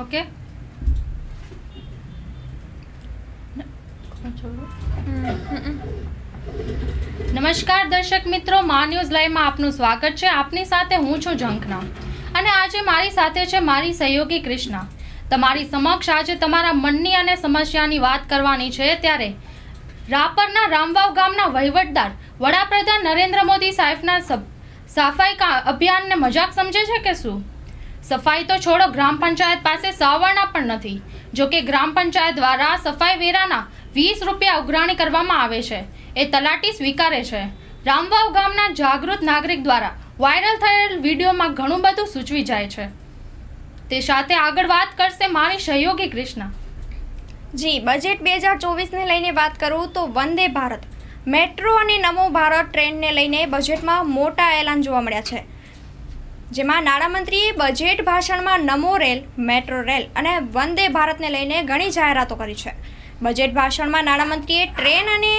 Okay નમસ્કાર દર્શક મિત્રો, મા ન્યૂઝ લાઈવમાં આપનું સ્વાગત છે. આપની સાથે હું છું ઝંખના. અને આજે મારી સાથે છે મારી સહયોગી કૃષ્ણા. તમારી સમક્ષ આજે તમારા મનની અને સમસ્યાની વાત કરવાની છે. ત્યારે રાપરના રામવાવ ગામના વહીવટદાર વડાપ્રધાન નરેન્દ્ર મોદી સાહેબના સફાઈ અભિયાનને મજાક સમજે છે કે શું? સફાઈ તો છોડો, ગ્રામ પંચાયત પાસે સવર્ણા પણ નથી. જો કે ગ્રામ પંચાયત દ્વારા સફાઈ વેરાના વીસ રૂપિયા ઉઘરાણી કરવામાં આવે છે. એ તલાટી સ્વીકારે છે. રામવાવ ગામના જાગૃત નાગરિક દ્વારા વાયરલ થયેલ વિડીયોમાં ઘણું બધું સૂચવી જાય છે. તે સાથે આગળ વાત કરશે મારી સહયોગી કૃષ્ણા. જી, બજેટ બે હજાર ચોવીસને લઈને વાત કરું તો વંદે ભારત. મેટ્રો અને નમો ભારત ટ્રેનને લઈને બજેટમાં મોટા એલાન જોવા મળ્યા છે. જેમાં નાણામંત્રીએ બજેટ ભાષણમાં નમો રેલ મેટ્રો રેલ અને વંદે ભારતને લઈને ઘણી જાહેરાતો કરી છે. બજેટ ભાષણમાં નાણામંત્રીએ ટ્રેન અને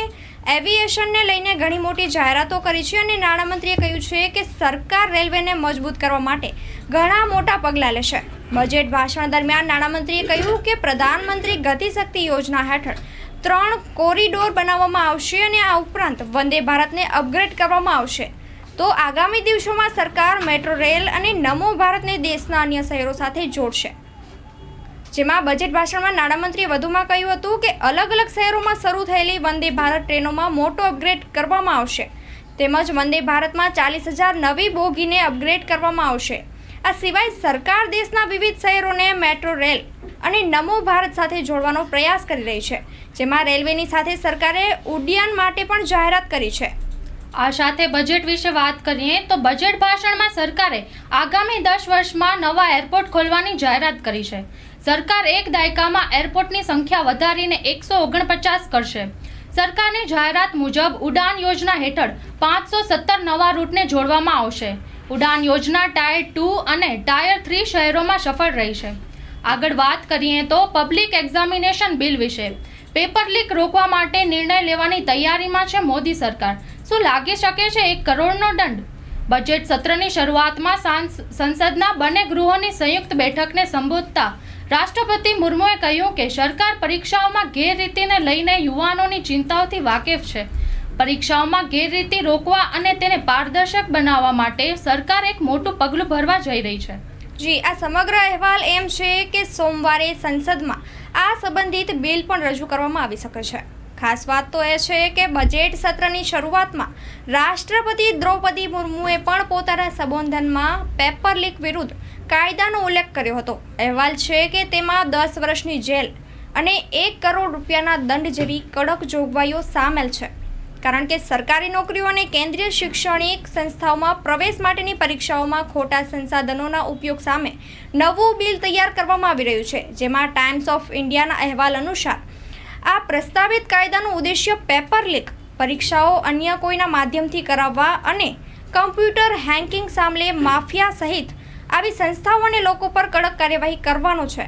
એવિએશનને લઈને ઘણી મોટી જાહેરાતો કરી છે અને નાણામંત્રીએ કહ્યું છે કે સરકાર રેલવેને મજબૂત કરવા માટે ઘણા મોટા પગલાં લેશે. બજેટ ભાષણ દરમિયાન નાણામંત્રીએ કહ્યું કે પ્રધાનમંત્રી ગતિશક્તિ યોજના હેઠળ ત્રણ કોરિડોર બનાવવામાં આવશે અને આ ઉપરાંત વંદે ભારતને અપગ્રેડ કરવામાં આવશે. તો આગામી દિવસોમાં સરકાર મેટ્રો રેલ અને નમો ભારતને દેશના અન્ય શહેરો સાથે જોડશે. જેમાં બજેટ ભાષણમાં નાણામંત્રીએ વધુમાં કહ્યું હતું કે અલગ અલગ શહેરોમાં શરૂ થયેલી વંદે ભારત ટ્રેનોમાં મોટો અપગ્રેડ કરવામાં આવશે. તેમજ વંદે ભારતમાં ચાલીસ હજાર નવી બોગીને અપગ્રેડ કરવામાં આવશે. આ સિવાય સરકાર દેશના વિવિધ શહેરોને મેટ્રો રેલ અને નમો ભારત સાથે જોડવાનો પ્રયાસ કરી રહી છે. જેમાં રેલવેની સાથે સરકારે ઉડ્ડયન માટે પણ જાહેરાત કરી છે. આ સાથે બજેટ વિશે વાત કરીએ તો બજેટ ભાષણમાં સરકારે આગામી દસ વર્ષમાં નવા એરપોર્ટ ખોલવાની જાહેરાત કરી છે. સરકાર એક દાયકામાં એરપોર્ટની સંખ્યા વધારીને એકસો ઓગણપચાસ કરશે. સરકારની જાહેરાત મુજબ ઉડાન યોજના હેઠળ પાંચસો સત્તર નવા રૂટને જોડવામાં આવશે. ઉડાન યોજના ટાયર ટુ અને ટાયર થ્રી શહેરોમાં સફળ રહી છે. આગળ વાત કરીએ તો પબ્લિક એક્ઝામિનેશન બિલ વિશે. પેપર લીક રોકવા માટે નિર્ણય લેવાની તૈયારીમાં છે મોદી સરકાર. શું લાગી શકે છે એક કરોડનો દંડ? બજેટ સત્રની શરૂઆતમાં સંસદના બંને ગૃહોની સંયુક્ત બેઠકને સંબોધતા રાષ્ટ્રપતિ મુર્મુએ કહ્યું કે સરકાર પરીક્ષાઓમાં ગેરરીતિને લઈને યુવાનોની ચિંતાઓથી વાકેફ છે. પરીક્ષાઓમાં ગેરરીતિ રોકવા અને તેને પારદર્શક બનાવવા માટે સરકાર એક મોટું પગલું ભરવા જઈ રહી છે. જી, આ સમગ્ર અહેવાલ એમ છે કે સોમવારે સંસદમાં આ સંબંધિત બિલ પણ રજૂ કરવામાં આવી શકે છે. ખાસ વાત તો એ છે કે બજેટ સત્રની શરૂઆતમાં રાષ્ટ્રપતિ દ્રૌપદી મુર્મુએ પણ પોતાના સંબોધનમાં પેપર લીક વિરુદ્ધ કાયદાનો ઉલ્લેખ કર્યો હતો. અહેવાલ છે કે તેમાં દસ વર્ષની જેલ અને એક કરોડ રૂપિયાના દંડ જેવી કડક જોગવાઈઓ સામેલ છે. કારણ કે સરકારી નોકરીઓ અને કેન્દ્રીય શૈક્ષણિક સંસ્થાઓમાં પ્રવેશ માટેની પરીક્ષાઓમાં ખોટા સંસાધનોના ઉપયોગ સામે નવું બિલ તૈયાર કરવામાં આવી રહ્યું છે, જેમાં ટાઈમ્સ ઓફ ઇન્ડિયાના અહેવાલ અનુસાર આ પ્રસ્તાવિત કાયદાનો ઉદ્દેશ્ય પેપર લીક, પરીક્ષાઓ અન્ય કોઈના માધ્યમથી કરાવવા અને કમ્પ્યુટર હેન્કિંગ સામે માફિયા સહિત આવી સંસ્થાઓ અને લોકો પર કડક કાર્યવાહી કરવાનો છે.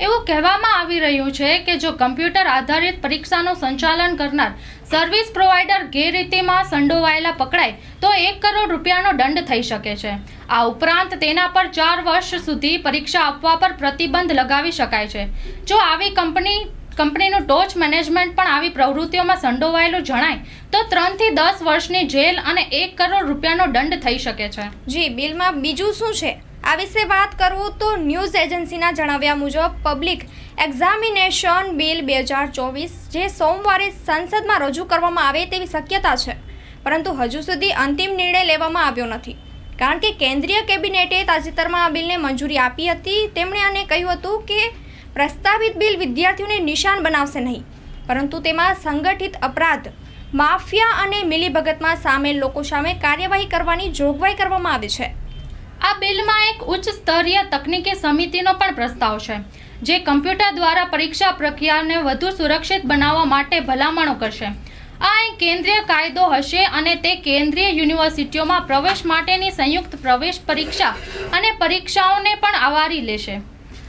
એવું કહેવામાં આવી રહ્યું છે કે જો કમ્પ્યુટર આધારિત પરીક્ષાનું સંચાલન કરનાર સર્વિસ પ્રોવાઈડર ગેરરીતિમાં સંડોવાયેલા પકડાય, તો એક કરોડ રૂપિયાનો દંડ થઈ શકે છે. આ ઉપરાંત તેના પર ચાર વર્ષ સુધી પરીક્ષા આપવા પર પ્રતિબંધ લગાવી શકાય છે. જો આવી કંપની કંપનીનું ટોચ મેનેજમેન્ટ પણ આવી પ્રવૃત્તિઓમાં સંડોવાયેલું જણાય તો ત્રણથી દસ વર્ષની જેલ અને એક કરોડ રૂપિયાનો દંડ થઈ શકે છે. જી, બિલમાં બીજું શું છે? આ વિશે વાત કરું તો ન્યૂઝ એજન્સીના જણાવ્યા મુજબ પબ્લિક એક્ઝામિનેશન બિલ બે હજાર ચોવીસ જે સોમવારે સંસદમાં રજૂ કરવામાં આવે તેવી શક્યતા છે. પરંતુ હજુ સુધી અંતિમ નિર્ણય લેવામાં આવ્યો નથી. કારણ કે કેન્દ્રીય કેબિનેટે તાજેતરમાં આ બિલને મંજૂરી આપી હતી. તેમણે આને કહ્યું હતું કે પ્રસ્તાવિત બિલ વિદ્યાર્થીઓને નિશાન બનાવશે નહીં. પરંતુ તેમાં સંગઠિત અપરાધ, માફિયા અને મિલીભગતમાં સામેલ લોકો સામે કાર્યવાહી કરવાની જોગવાઈ કરવામાં આવી છે. આ બિલમાં એક ઉચ્ચ સ્તરીય તકનીકી સમિતિનો પણ પ્રસ્તાવ છે, જે કમ્પ્યુટર દ્વારા પરીક્ષા પ્રક્રિયાને વધુ સુરક્ષિત બનાવવા માટે ભલામણો કરશે. આ એક કેન્દ્રીય કાયદો હશે અને તે કેન્દ્રીય યુનિવર્સિટીઓમાં પ્રવેશ માટેની સંયુક્ત પ્રવેશ પરીક્ષા અને પરીક્ષાઓને પણ આવરી લેશે.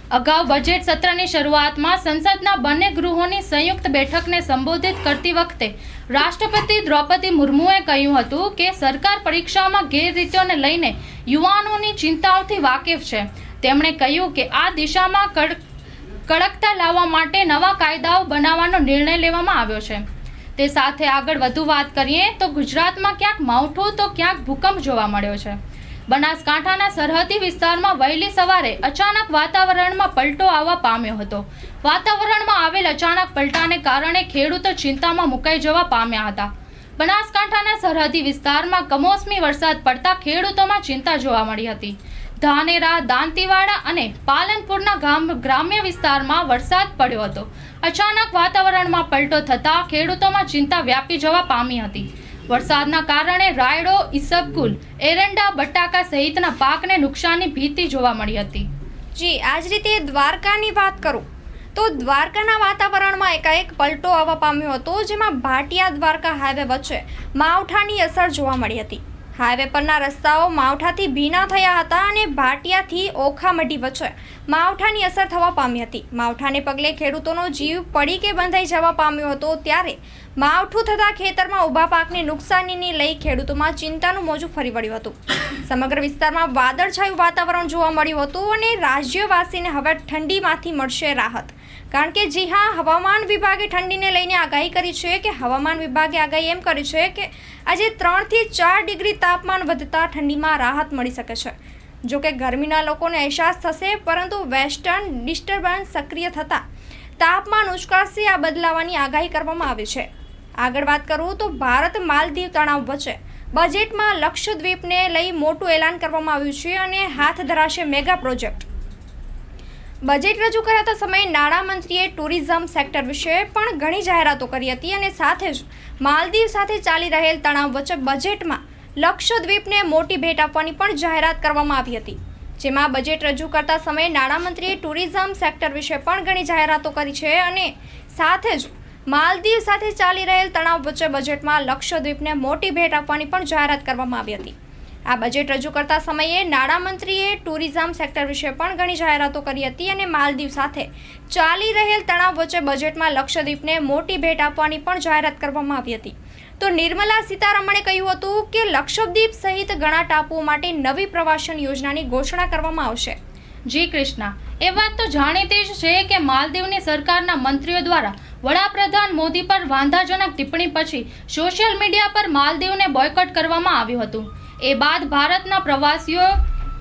અગાઉ બજેટ સત્રની શરૂઆતમાં સંસદના બંને ગૃહોની સંયુક્ત બેઠકને સંબોધિત કરતી વખતે રાષ્ટ્રપતિ દ્રૌપદી મુર્મુએ કહ્યું હતું કે સરકાર પરીક્ષાઓમાં ગેરરીતિઓને લઈને યુવાનોની ચિંતાઓથી વાકેફ છે. તેમણે કહ્યું કે આ દિશામાં કડક કડકતા લાવવા માટે નવા કાયદાઓ બનાવવાનો નિર્ણય લેવામાં આવ્યો છે. તે સાથે આગળ વધુ વાત કરીએ તો ગુજરાતમાં ક્યાંક માવઠું તો ક્યાંક ભૂકંપ જોવા મળ્યો છે. બનાસકાંઠાના સરહદી વિસ્તારમાં વહેલી સવારે અચાનક વાતાવરણમાં પલટો આવવા પામ્યો હતો. વાતાવરણમાં આવેલ અચાનક પલટાને કારણે ખેડૂતો ચિંતામાં મુકાઈ જવા પામ્યા હતા. બનાસકાંઠાના સરહદી વિસ્તારમાં કમોસમી વરસાદ પડતા ખેડૂતોમાં ચિંતા જોવા મળી હતી. ધાનેરા, દાંતીવાડા અને પાલનપુરના ગામ ગ્રામ્ય વિસ્તારમાં વરસાદ પડ્યો હતો. અચાનક વાતાવરણમાં પલટો થતાં ખેડૂતોમાં ચિંતા વ્યાપી જવા પામી હતી. વરસાદના કારણે રાયડો, ઈસબગુલ, એરંડા, બટાકા સહિતના પાકને નુકસાનની ભીતિ જોવા મળી હતી. જી આ જ રીતે દ્વારકાની વાત કરું. તો દ્વારકાના વાતાવરણમાં એકાએક પલટો આવવા પામ્યો હતો, જેમાં ભાટિયા દ્વારકા હાઈવે વચ્ચે માવઠાની અસર જોવા મળી હતી. હાઈવે પરના રસ્તાઓ માવઠાથી ભીના થયા હતા અને ભાટિયાથી ઓખામઢી વચ્ચે માવઠાની અસર થવા પામી હતી. માવઠાને પગલે ખેડૂતોનો જીવ પડી કે બંધાઈ જવા પામ્યો હતો ત્યારે માવઠું થતાં ખેતરમાં ઊભા પાકને નુકસાનીને લઈ ખેડૂતોમાં ચિંતાનું મોજું ફરી વળ્યું હતું. સમગ્ર વિસ્તારમાં વાદળછાયું વાતાવરણ જોવા મળ્યું હતું અને રાજ્યવાસીને હવે ઠંડીમાંથી મળશે રાહત. કારણ કે જી હા, હવામાન વિભાગે ઠંડીને લઈને આગાહી કરી છે કે હવામાન વિભાગે આગાહી એમ કરી છે કે આજે ત્રણથી ચાર ડિગ્રી તાપમાન વધતા ઠંડીમાં રાહત મળી શકે છે. જોકે ગરમીના લોકોને અહેસાસ થશે, પરંતુ વેસ્ટર્ન ડિસ્ટર્બન્સ સક્રિય થતાં તાપમાન ઉચકાશે આ બદલાવાની આગાહી કરવામાં આવી છે. આગળ વાત કરું તો ભારત માલદીવ તણાવ વચ્ચે બજેટમાં લક્ષદ્વીપને લઈ મોટું એલાન કરવામાં આવ્યું છે અને હાથ ધરાશે મેગા પ્રોજેક્ટ. બજેટ રજૂ કરાતા સમયે નાણામંત્રીએ ટુરિઝમ સેક્ટર વિશે પણ ઘણી જાહેરાતો કરી હતી અને સાથે જ માલદીવ સાથે ચાલી રહેલ તણાવ વચ્ચે બજેટમાં લક્ષદ્વીપને મોટી ભેટ આપવાની પણ જાહેરાત કરવામાં આવી હતી. જેમાં બજેટ રજૂ કરતા સમયે નાણામંત્રીએ ટુરિઝમ સેક્ટર વિશે પણ ઘણી જાહેરાતો કરી છે અને સાથે જ માલદીવ સાથે ચાલી રહેલ તણાવ વચ્ચે બજેટમાં લક્ષદ્વીપને મોટી ભેટ આપવાની પણ જાહેરાત કરવામાં આવી હતી. આ બજેટ રજૂ કરતા સમયે નાણામંત્રીએ ટુરિઝમ સેક્ટર વિશે પણ ઘણી જાહેરાતો કરી હતી અને માલદીવ સાથે ચાલી રહેલ તણાવ વચ્ચે બજેટમાં લક્ષદ્વીપને મોટી ભેટ આપવાની પણ જાહેરાત કરવામાં આવી હતી. તો નિર્મલા સીતારમણે કહ્યું હતું કે લક્ષદ્વીપ સહિત ઘણા ટાપુઓ માટે નવી પ્રવાસન યોજનાની ઘોષણા કરવામાં આવશે. જી કૃષ્ણા, એ વાત તો જાણીતી જ છે કે માલદીવની સરકારના મંત્રીઓ દ્વારા વડાપ્રધાન મોદી પર વાંધાજનક ટિપ્પણી પછી સોશિયલ મીડિયા પર માલદીવને બોયકોટ કરવામાં આવ્યું હતું. એ બાદ ભારતના પ્રવાસીઓ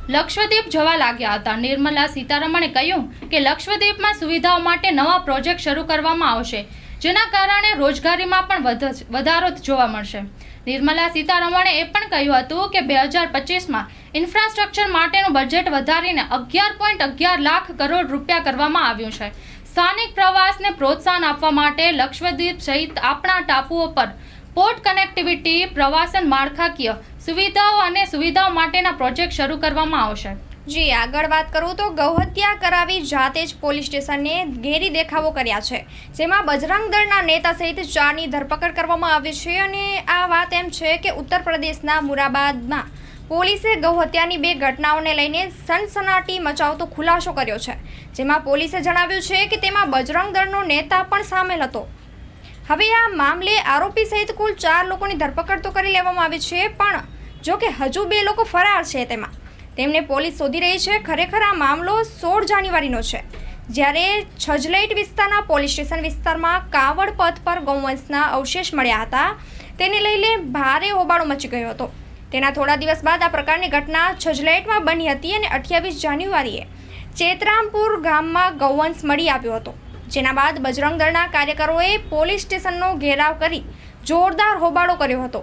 લક્ષદ્વીપ જવા લાગ્યા હતા. નિર્મલા સીતારમણે કહ્યું કે લક્ષદ્વીપમાં સુવિધાઓ માટે નવા પ્રોજેક્ટ શરૂ કરવામાં આવશે, જેના કારણે રોજગારીમાં પણ વધ- વધારો જોવા મળશે. નિર્મલા સીતારમણે એ પણ કહ્યું હતું કે બે હજાર પચીસમાં ઇન્ફ્રાસ્ટ્રક્ચર માટેનું બજેટ વધારીને અગિયાર પોઈન્ટ અગિયાર લાખ કરોડ રૂપિયા કરવામાં આવ્યું છે. સ્થાનિક પ્રવાસને પ્રોત્સાહન આપવા માટે લક્ષદ્વીપ સહિત આપણા ટાપુઓ પર પોર્ટ કનેક્ટિવિટી, પ્રવાસન માળખાકીય સુવિધાઓ અને સુવિધાઓ માટેના પ્રોજેક્ટ શરૂ કરવામાં આવશે. જી, આગળ વાત કરું તો ગૌહત્યા કરાવી જાતે જ પોલીસ સ્ટેશને ઘેરી દેખાવો કર્યા છે, જેમાં બજરંગ દળના નેતા સહિત ચારની ધરપકડ કરવામાં આવી છે અને આ વાત એમ છે કે ઉત્તર પ્રદેશના મુરાબાદમાં પોલીસે ગૌહત્યાની બે ઘટનાઓને લઈને સનસનાટી મચાવતો ખુલાસો કર્યો છે, જેમાં પોલીસે જણાવ્યું છે કે તેમાં બજરંગ દળનો નેતા પણ સામેલ હતો. હવે આ મામલે આરોપી સહિત કુલ ચાર લોકોની ધરપકડ તો કરી લેવામાં આવી છે, પણ જો કે હજુ બે લોકો ફરાર છે તેમાં. તેમને પોલીસ શોધી રહી છે, ખરેખર આ મામલો સોળ જાન્યુઆરીનો છે. જ્યારે છજલૈટ વિસ્તારના પોલીસ સ્ટેશન વિસ્તારમાં કાવડ પથ પર ગૌવંશના અવશેષ મળ્યા હતા, તેને લઈને ભારે હોબાળો મચી ગયો હતો. તેના થોડા દિવસ બાદ આ પ્રકારની ઘટના છજલાઈટમાં બની હતી અને અઠ્યાવીસ જાન્યુઆરીએ ચેતરામપુર ગામમાં ગૌવંશ મળી આવ્યો હતો. જેના બાદ બજરંગ દળના કાર્યકરોએ પોલીસ સ્ટેશનનો ઘેરાવ કરી જોરદાર હોબાળો કર્યો હતો.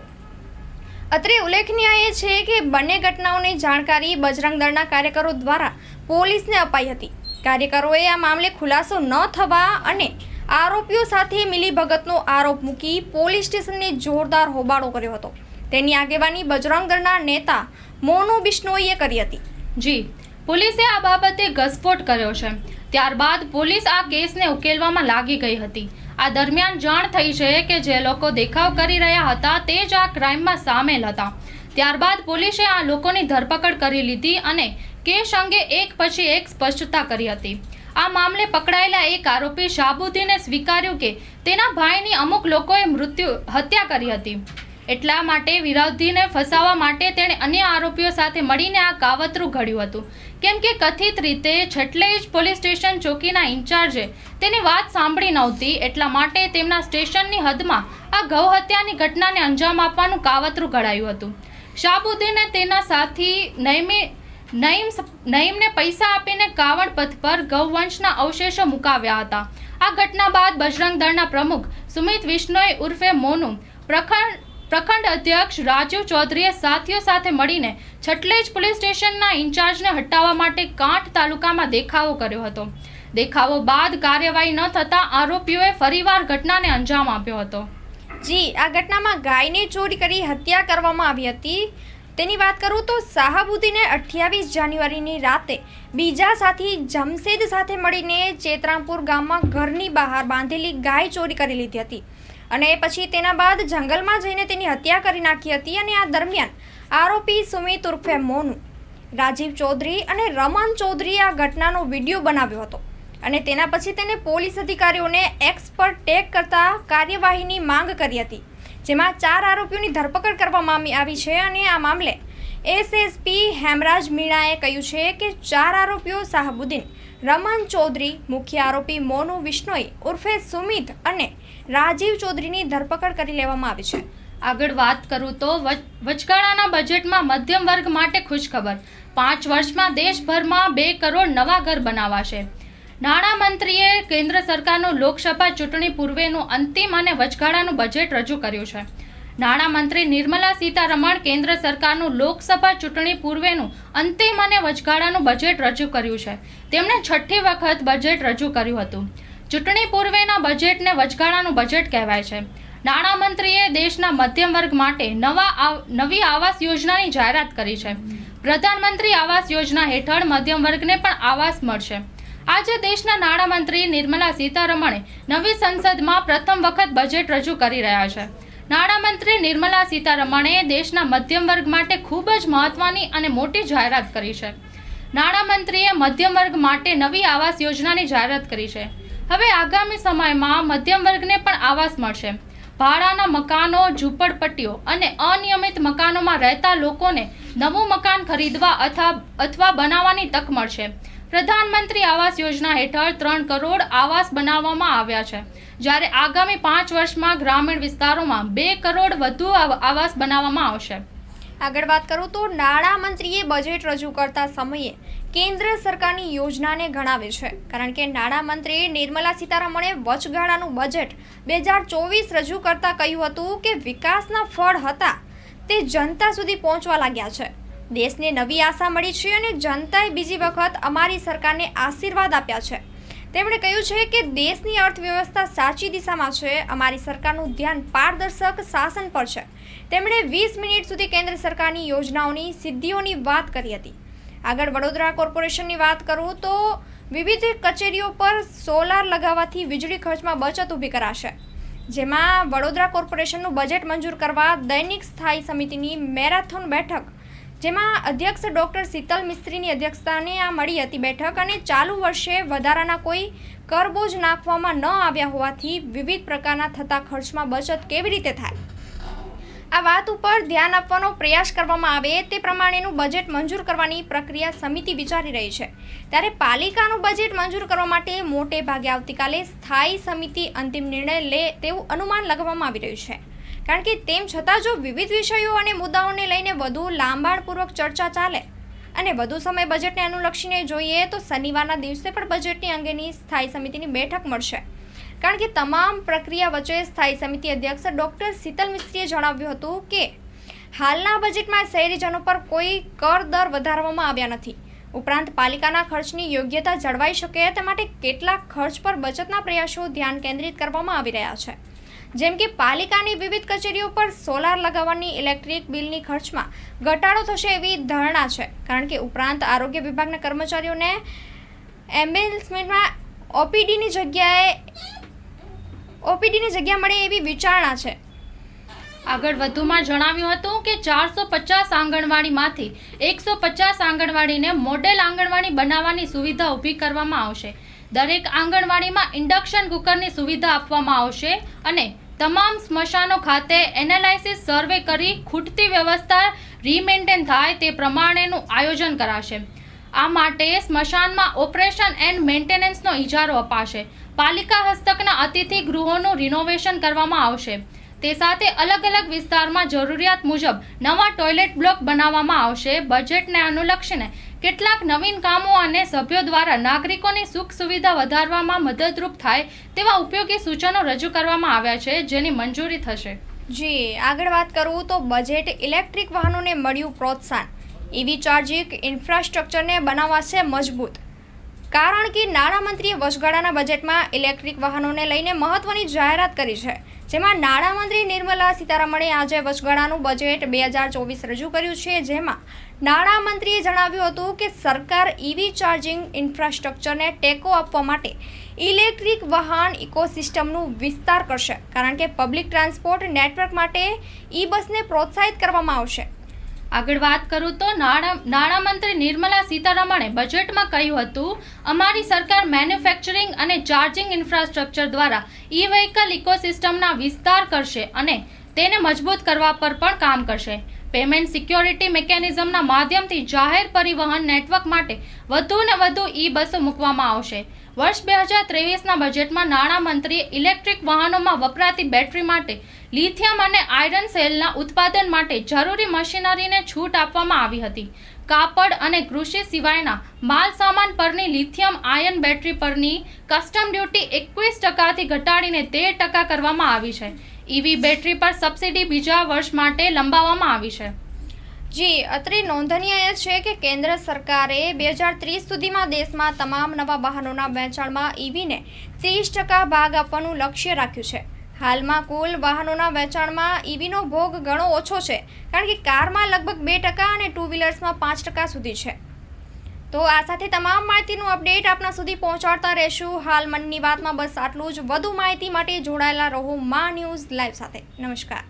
અત્રે ઉલ્લેખનીય એ છે કે બંને ઘટનાઓની જાણકારી બજરંગ દળના કાર્યકરો દ્વારા પોલીસને અપાઈ હતી. કાર્યકરોએ આ મામલે ખુલાસો ન થવા અને આરોપીઓ સાથે મિલીભગતનો આરોપ મૂકી પોલીસ સ્ટેશનને જોરદાર હોબાળો કર્યો હતો. તેની આગેવાની બજરંગ દળના નેતા મોનુ બિશ્નોઈએ કરી હતી. જી. પોલીસે આ બાબતે ઘસફોટ કર્યો છે. ત્યારબાદ પોલીસ આ કેસને ઉકેલવામાં લાગી ગઈ હતી. આ દરમિયાન જાણ થઈ છે કે જે લોકો દેખાવ કરી રહ્યા હતા તે જ આ ક્રાઇમમાં સામેલ હતા. ત્યારબાદ પોલીસે આ લોકોની ધરપકડ કરી લીધી અને કેસ અંગે એક પછી એક સ્પષ્ટતા કરી હતી. આ મામલે પકડાયેલા એક આરોપી શાબુદ્દીને સ્વીકાર્યું કે તેના ભાઈની અમુક લોકોએ મૃત્યુ હત્યા કરી હતી. એટલા માટે વિરોધીને ફસાવવા માટે તેણે અન્ય આરોપીઓ સાથે મળીને આ કાવતરું ઘડ્યું હતું. કેમ કે કથિત રીતે છટલેજ પોલીસ સ્ટેશન ચોકીના ઇન્ચાર્જે તેની વાત સાંભળી નહોતી, એટલા માટે તેમના સ્ટેશનની હદમાં આ ગૌહત્યાની ઘટનાને અંજામ આપવાનું કાવતરું ઘડાયું હતું. શાહબુદ્દીને તેના સાથી નૈમે નઈમ નઈમને પૈસા આપીને કાવડ પથ પર ગૌવંશના અવશેષો મુકાવ્યા હતા. આ ઘટના બાદ બજરંગ દળના પ્રમુખ સુમિત વિશ્નોઈ ઉર્ફે મોનુ પ્રખંડ પ્રખંડ અધ્યક્ષ રાજીવ ચૌધરીએ સાથીઓ સાથે મળીને છટલેજ પોલીસ સ્ટેશનના ઇન્ચાર્જને હટાવવા માટે કાંઠ તાલુકામાં દેખાવો કર્યો હતો. દેખાવો બાદ કાર્યવાહી ન થતાં આરોપીઓએ ફરીવાર ઘટનાને અંજામ આપ્યો હતો. જી, આ ઘટનામાં ગાયને ચોરી કરી હત્યા કરવામાં આવી હતી. તેની વાત કરું તો શાહબુદ્દીને અઠ્યાવીસ જાન્યુઆરીની રાતે બીજા સાથી જમશેદ સાથે મળીને ચેતરામપુર ગામમાં ઘરની બહાર બાંધેલી ગાય ચોરી કરી લીધી હતી. અને પછી તેના બાદ જંગલમાં જઈને તેની હત્યા કરી નાખી હતી અને આ દરમિયાન આરોપી સુમિત ઉર્ફે મોનુ, રાજીવ ચૌધરી અને રમન ચૌધરીએ આ ઘટનાનો વીડિયો બનાવ્યો હતો અને તેના પછી તેને પોલીસ અધિકારીઓને એક્સ પર ટેગ કરતા કાર્યવાહીની માંગ કરી હતી, જેમાં ચાર આરોપીઓની ધરપકડ કરવામાં આવી છે અને આ મામલે એસએસપી હેમરાજ મીણાએ કહ્યું છે કે ચાર આરોપીઓ શાહબુદ્દીન રમન ચૌધરી, મુખ્ય આરોપી મોનુ વિશ્નોઈ ઉર્ફે સુમિત અને રાજીવ ચૌધરીની ધરપકડ કરી લેવામાં આવી છે. આગળ વાત કરું તો વચ- વચગાળાના બજેટમાં મધ્યમ વર્ગ માટે ખુશખબર. પાંચ વર્ષમાં દેશભરમાં બે કરોડ નવા ઘર બનાવાશે. નાણામંત્રીએ કેન્દ્ર સરકારનું લોકસભા ચૂંટણી પૂર્વેનું અંતિમ અને વચગાળાનું બજેટ રજૂ કર્યું છે. નાણામંત્રી નિર્મલા સીતારમણ કેન્દ્ર સરકારનું લોકસભા ચૂંટણી પૂર્વેનું અંતિમ અને વચગાળાનું બજેટ રજૂ કર્યું છે. તેમણે છઠ્ઠી વખત બજેટ રજૂ કર્યું હતું. ચૂંટણી પૂર્વેના બજેટને વચગાળાનું બજેટ કહેવાય છે. નાણામંત્રીએ દેશના મધ્યમ વર્ગ માટે નવા નવી આવાસ યોજનાની જાહેરાત કરી છે. પ્રધાનમંત્રી આવાસ યોજના હેઠળ મધ્યમ વર્ગને પણ આવાસ મળશે. આજે દેશના નાણામંત્રી નિર્મલા સીતારમણે નવી સંસદમાં પ્રથમ વખત બજેટ રજૂ કરી રહ્યા છે. નાણામંત્રી નિર્મલા સીતારમણે દેશના મધ્યમ વર્ગ માટે ખૂબ જ મહત્વની અને મોટી જાહેરાત કરી છે. નાણામંત્રીએ મધ્યમ વર્ગ માટે નવી આવાસ યોજનાની જાહેરાત કરી છે. હવે આગામી સમયમાં મધ્યમ વર્ગને પણ આવાસ મળશે. ભાડાના મકાનો, ઝૂંપડપટ્ટીઓ અને અનિયમિત મકાનોમાં રહેતા લોકોને નવું મકાન ખરીદવા અથવા અથવા બનાવવાની તક મળશે. પ્રધાનમંત્રી આવાસ યોજના હેઠળ ત્રણ કરોડ આવાસ બનાવવામાં આવ્યા છે. જ્યારે આગામી પાંચ વર્ષમાં ગ્રામીણ વિસ્તારોમાં બે કરોડ વધુ આવાસ બનાવવામાં આવશે. આગળ વાત કરું તો નાણામંત્રીએ બજેટ રજૂ કરતા સમયે કેન્દ્ર સરકારની યોજનાને ગણાવે છે. કારણ કે નાણામંત્રી નિર્મલા સીતારમણે વચગાળાનું બજેટ બે હજાર ચોવીસ રજૂ કરતા કહ્યું હતું કે વિકાસના ફળ હતા તે જનતા સુધી પહોંચવા લાગ્યા છે. દેશને નવી આશા મળી છે અને જનતાએ બીજી વખત અમારી સરકારને આશીર્વાદ આપ્યા છે. તેમણે કહ્યું છે કે દેશની અર્થવ્યવસ્થા સાચી દિશામાં છે, અમારી સરકારનું ધ્યાન પારદર્શક શાસન પર છે. તેમણે વીસ મિનિટ સુધી કેન્દ્ર સરકારની યોજનાઓની સિદ્ધિઓની વાત કરી હતી. આગળ વડોદરા કોર્પોરેશનની વાત કરું તો વિવિધ કચેરીઓ પર સોલાર લગાવવાથી વીજળી ખર્ચમાં બચત ઊભી કરાશે. જેમાં વડોદરા કોર્પોરેશનનું બજેટ મંજૂર કરવા દૈનિક સ્થાયી સમિતિની મેરાથોન બેઠક જેમાં અધ્યક્ષ ડોક્ટર શીતલ મિસ્ત્રીની અધ્યક્ષતાને આ મળી હતી બેઠક અને ચાલુ વર્ષે વધારાના કોઈ કરબોજ નાખવામાં ન આવ્યા હોવાથી વિવિધ પ્રકારના થતા ખર્ચમાં બચત કેવી રીતે થાય? આ વાત ઉપર ધ્યાન આપવાનો પ્રયાસ કરવામાં આવે તે પ્રમાણેનું બજેટ મંજૂર કરવાની પ્રક્રિયા સમિતિ વિચારી રહી છે. ત્યારે પાલિકાનું બજેટ મંજૂર કરવા માટે મોટે ભાગે આવતીકાલે સ્થાયી સમિતિ અંતિમ નિર્ણય લે તેવું અનુમાન લગાવવામાં આવી રહ્યું છે. કારણ કે તેમ છતાં જો વિવિધ વિષયો અને મુદ્દાઓને લઈને વધુ લાંબાણપૂર્વક ચર્ચા ચાલે અને વધુ સમય બજેટને અનુલક્ષીને જોઈએ તો શનિવારના દિવસે પણ બજેટની અંગેની સ્થાયી સમિતિની બેઠક મળશે. કારણ કે તમામ પ્રક્રિયા વચ્ચે સ્થાયી સમિતિ અધ્યક્ષ ડૉક્ટર શીતલ મિસ્ત્રીએ જણાવ્યું હતું કે, હાલના બજેટમાં શહેરીજનો પર કોઈ કર દર વધારવામાં આવ્યા નથી. ઉપરાંત પાલિકાના ખર્ચની યોગ્યતા જળવાઈ શકે તે માટે કેટલાક ખર્ચ પર બચતના પ્રયાસો ધ્યાન કેન્દ્રિત કરવામાં આવી રહ્યા છે. જેમ કે પાલિકાની વિવિધ કચેરીઓ પર સોલાર લગાવવાની ઇલેક્ટ્રિક બિલની ખર્ચમાં ઘટાડો થશે એવી ધારણા છે. કારણ કે ઉપરાંત આરોગ્ય વિભાગના કર્મચારીઓને એમ્બ્યુલન્સમેન્ટમાં ઓપીડીની જગ્યાએ ઓપીડીની જગ્યા મળે એવી વિચારણા છે. આગળ વધુમાં જણાવ્યું હતું કે ચારસો પચાસ આંગણવાડીમાંથી એકસો પચાસ આંગણવાડીને મોડેલ આંગણવાડી બનાવવાની સુવિધા ઊભી કરવામાં આવશે. દરેક આંગણવાડીમાં ઇન્ડક્શન કુકરની સુવિધા આપવામાં આવશે અને તમામ સ્મશાનો ખાતે એનાલાઇસિસ સર્વે કરી ખૂટતી વ્યવસ્થા રીમેન્ટેન થાય તે પ્રમાણેનું આયોજન કરાશે. આ માટે સ્મશાનમાં ઓપરેશન એન્ડ મેન્ટેનન્સનો ઇજારો અપાશે. પાલિકા હસ્તકના અતિથિ ગૃહોનું રિનોવેશન કરવામાં આવશે. તે સાથે અલગ અલગ વિસ્તારમાં જરૂરિયાત મુજબ નવા ટોયલેટ બ્લોક બનાવવામાં આવશે. બજેટને અનુલક્ષીને કેટલાક નવીન કામો અને સભ્યો દ્વારા નાગરિકોની સુખ સુવિધા વધારવામાં મદદરૂપ થાય તેવા ઉપયોગી સૂચનો રજૂ કરવામાં આવ્યા છે, જેની મંજૂરી થશે. જી, આગળ વાત કરું તો બજેટ ઇલેક્ટ્રિક વાહનોને મળ્યું પ્રોત્સાહન. ઇવી ચાર્જિંગ ઇન્ફ્રાસ્ટ્રક્ચરને બનાવાશે મજબૂત. કારણ કે નાણામંત્રીએ વચગાળાના બજેટમાં ઇલેક્ટ્રિક વાહનોને લઈને મહત્વની જાહેરાત કરી છે. જેમાં નાણામંત્રી નિર્મલા સીતારમણે આજે વચગાળાનું બજેટ બે હજાર ચોવીસ રજૂ કર્યું છે, જેમાં નાણામંત્રીએ જણાવ્યું હતું કે સરકાર ઈવી ચાર્જિંગ ઇન્ફ્રાસ્ટ્રક્ચરને ટેકો આપવા માટે ઇલેક્ટ્રિક વાહન ઇકોસિસ્ટમનું વિસ્તાર કરશે, કારણ કે પબ્લિક ટ્રાન્સપોર્ટ નેટવર્ક માટે ઈ બસને પ્રોત્સાહિત કરવામાં આવશે. આગળ વાત કરું તો નાણાં, નાણામંત્રી નિર્મલા સીતારમણે બજેટમાં કહ્યું હતું, અમારી સરકાર મેન્યુફેક્ચરિંગ અને ચાર્જિંગ ઇન્ફ્રાસ્ટ્રક્ચર દ્વારા ઈ વ્હીકલ ઇકોસિસ્ટમના વિસ્તાર કરશે અને તેને મજબૂત કરવા પર પણ કામ કરશે. પેમેન્ટ સિક્યોરિટી મિકેનિઝમના માધ્યમથી જાહેર પરિવહન નેટવર્ક માટે વધુ ને વધુ ઈ બસો મૂકવામાં આવશે. વર્ષ બે હજાર ત્રેવીસના બજેટમાં નાણામંત્રીએ ઇલેક્ટ્રિક વાહનોમાં વપરાતી બેટરી માટે લિથિયમ અને આયરન સેલના ઉત્પાદન માટે જરૂરી મશીનરીને છૂટ આપવામાં આવી હતી. કાપડ અને કૃષિ સિવાયના માલ સામાન પરની લિથિયમ આયન બેટરી પરની કસ્ટમ ડ્યુટી એકવીસ ટકાથી ઘટાડીને તેર ટકા કરવામાં આવી છે. ઈવી બેટરી પર સબસિડી બીજા વર્ષ માટે લંબાવવામાં આવી છે. જી, અત્રે નોંધનીય એ છે કે કેન્દ્ર સરકારે બે હજાર ત્રીસ સુધીમાં દેશમાં તમામ નવા વાહનોના વેચાણમાં ઈવીને ત્રીસ ટકા ભાગ આપવાનું લક્ષ્ય રાખ્યું છે. હાલમાં કુલ વાહનોના વેચાણમાં ઈવીનો ભોગ ઘણો ઓછો છે, કારણ કે કારમાં લગભગ બે ટકા અને ટુ વ્હીલર્સમાં પાંચ ટકા સુધી છે. તો આ સાથે તમામ માહિતીનું અપડેટ આપના સુધી પહોંચાડતા રહેશું. હાલ મનની વાતમાં બસ આટલું જ. વધુ માહિતી માટે જોડાયેલા રહો મા ન્યૂઝ લાઈવ સાથે. નમસ્કાર.